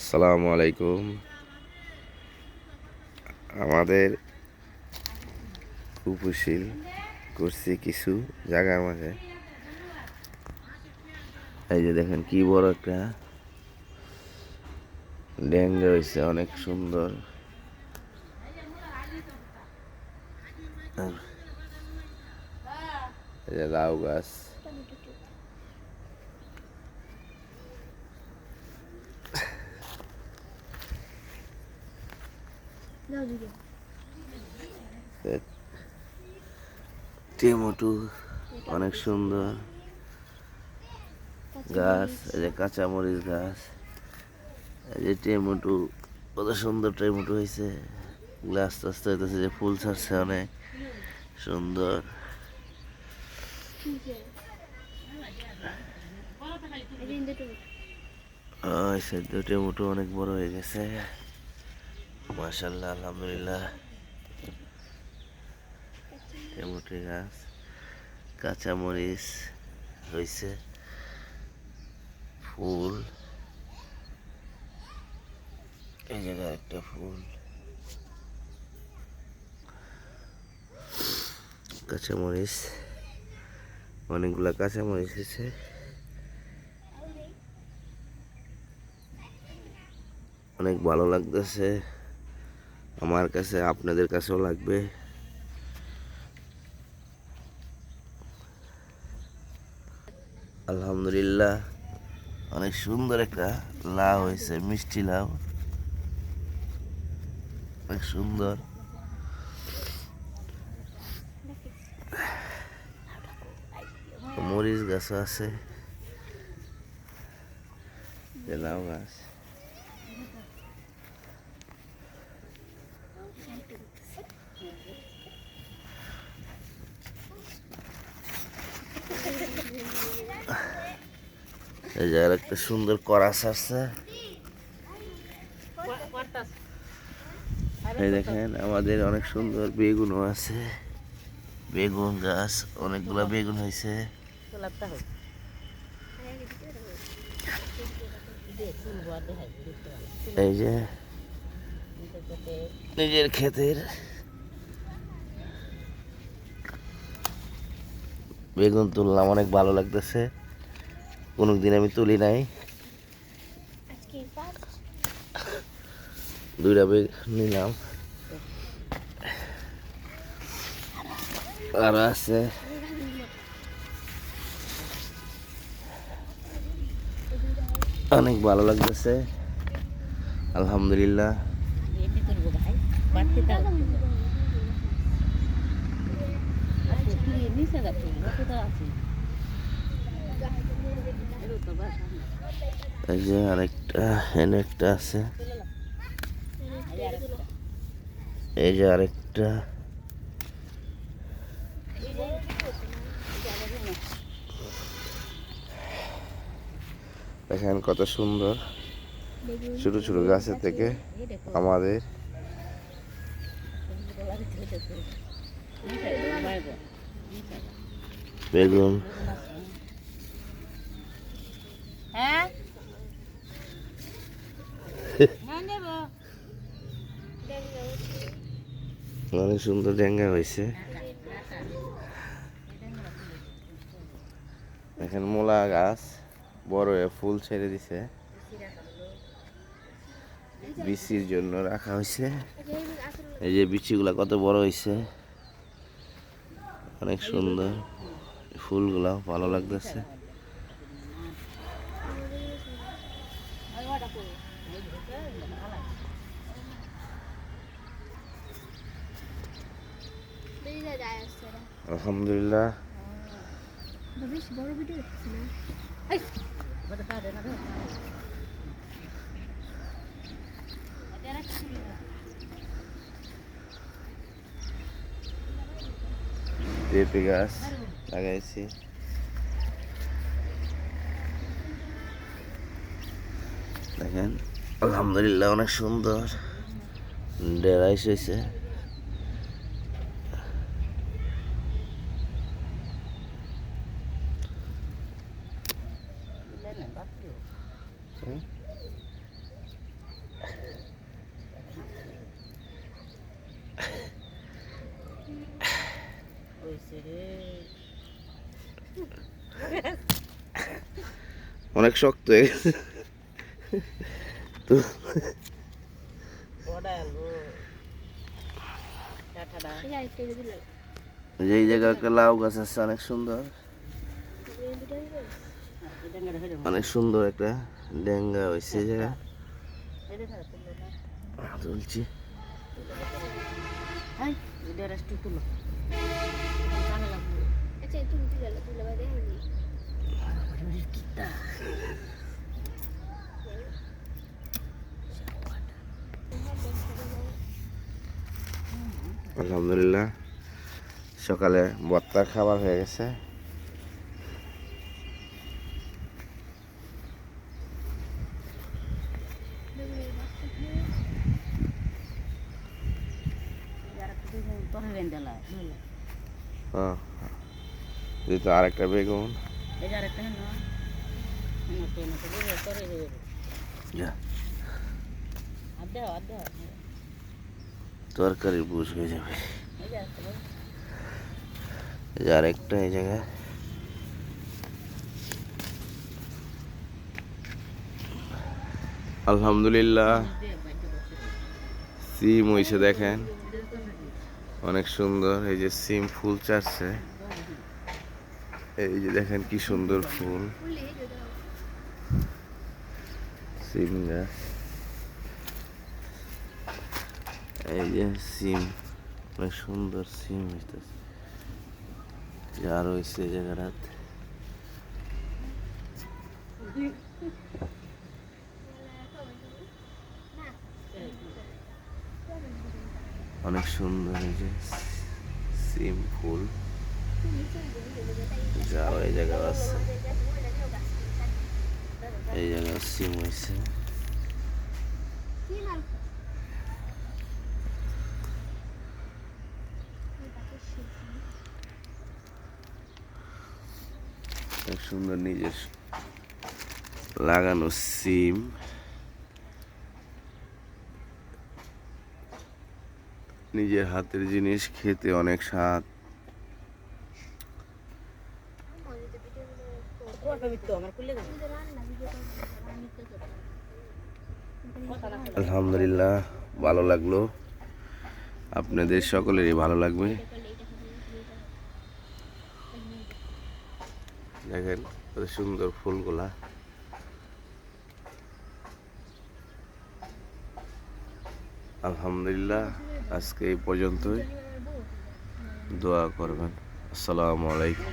আসসালামু আলাইকুম। আমাদের কুপুশীল করছি কিছু জায়গার মাঝে এই যে দেখেন কি বড় একটা ড্যাঙ্গা হয়েছে, অনেক সুন্দর। লাউ গাছ। টেমোটু অনেক সুন্দর। গাছ এই যে কাঁচামরিচ গাছ এই যে টেমোটু কত সুন্দর টেমোটু হয়েছে। এগুলো আস্তে আস্তে হইতেছে যে ফুল ছাড়ছে অনেক। সুন্দর। টেমোটু অনেক বড় হয়ে গেছে। মাশাল্লাহ আলহামদুলিল্লাহ। টেমোটে গাছ? কাঁচামরিচ হয়েছে ফুল। এই জায়গায় একটা ফুল। কাঁচামরিচ, অনেকগুলা কাঁচামরিচ হয়েছে অনেক ভালো লাগতেছে। আমার কাছে, আপনাদের কাছেও লাগবে। আলহামদুলিল্লাহ, অনেক সুন্দর একটা লাউ হয়েছে, মিষ্টি লাউ। অনেক সুন্দর। মরিচ গাছও আছে। লাউ গাছ। এই যে একটা সুন্দর করাস আছে। এই দেখেন, আমাদের অনেক সুন্দর বেগুনও আছে। বেগুন গাছ, অনেকগুলা বেগুন হয়েছে। এই যে, নিজের ক্ষেতের বেগুন তুললাম, অনেক ভালো লাগতেছে। কোনো দিন আমি তুলি নাই। দুইটা বেগ নিলাম। আর আছে। অনেক ভালো লাগতেছে। আলহামদুলিল্লাহ। এই আরেকটা, এনে একটা আছে। এই যে আরেকটা। দেখেন কত সুন্দর। ছোট ছোট গাছের থেকে আমাদের। বেগুন। হ্যাঁ? হ্যাঁ। অনেক সুন্দর ডেঙ্গা হয়েছে। দেখেন মূলা গাছ বড় হয়ে ফুল ছেড়ে দিছে। বিচির জন্য রাখা হয়েছে। এই যে বিচিগুলা কত বড় হয়েছে। অনেক সুন্দর। ফুলগুলা ভালো লাগতেছে। আলহামদুলিল্লাহ পেঁপে গাছ লাগাইছি দেখেন আলহামদুলিল্লাহ অনেক সুন্দর ডেরাইস হয়েছে অনেক শক্ত হয়ে গেছে। তো এই জায়গাকে লাউ গাছ আছে অনেক সুন্দর। অনেক সুন্দর একটা ডেঙ্গা হয়েছে জায়গা তুলছি। আলহামদুলিল্লাহ সকালে বত্তার খাবার হয়ে গেছে হ্যাঁ এই তো আরেকটা বেগুন যা তরকারির বুঝ হয়ে যাবে এই যে আরেকটা এই জায়গায় আলহামদুলিল্লাহ সিম হয়েছে দেখেন অনেক সুন্দর। এই যে সিম ফুল চাচ্ছে। এই যে দেখেন কি সুন্দর ফুল। সিম এই যে সিম। অনেক সুন্দর সিম হইতেছে। রয়েছে এই জায়গাটাত। অনেক সুন্দর যে সিম ফুল। যাও, এই জায়গা আছে। এই জায়গা সিম হয়েছে। সুন্দর নিজের লাগানো সিম। নিজের হাতের জিনিস খেতে অনেক স্বাদ। আলহামদুলিল্লাহ, ভালো লাগল। আপনাদের সকলেরই ভালো লাগবে। দেখেন কত সুন্দর ফুলগুলা। আলহামদুলিল্লাহ। আজকে এই পর্যন্তই। দোয়া করবেন। আসসালামু আলাইকুম।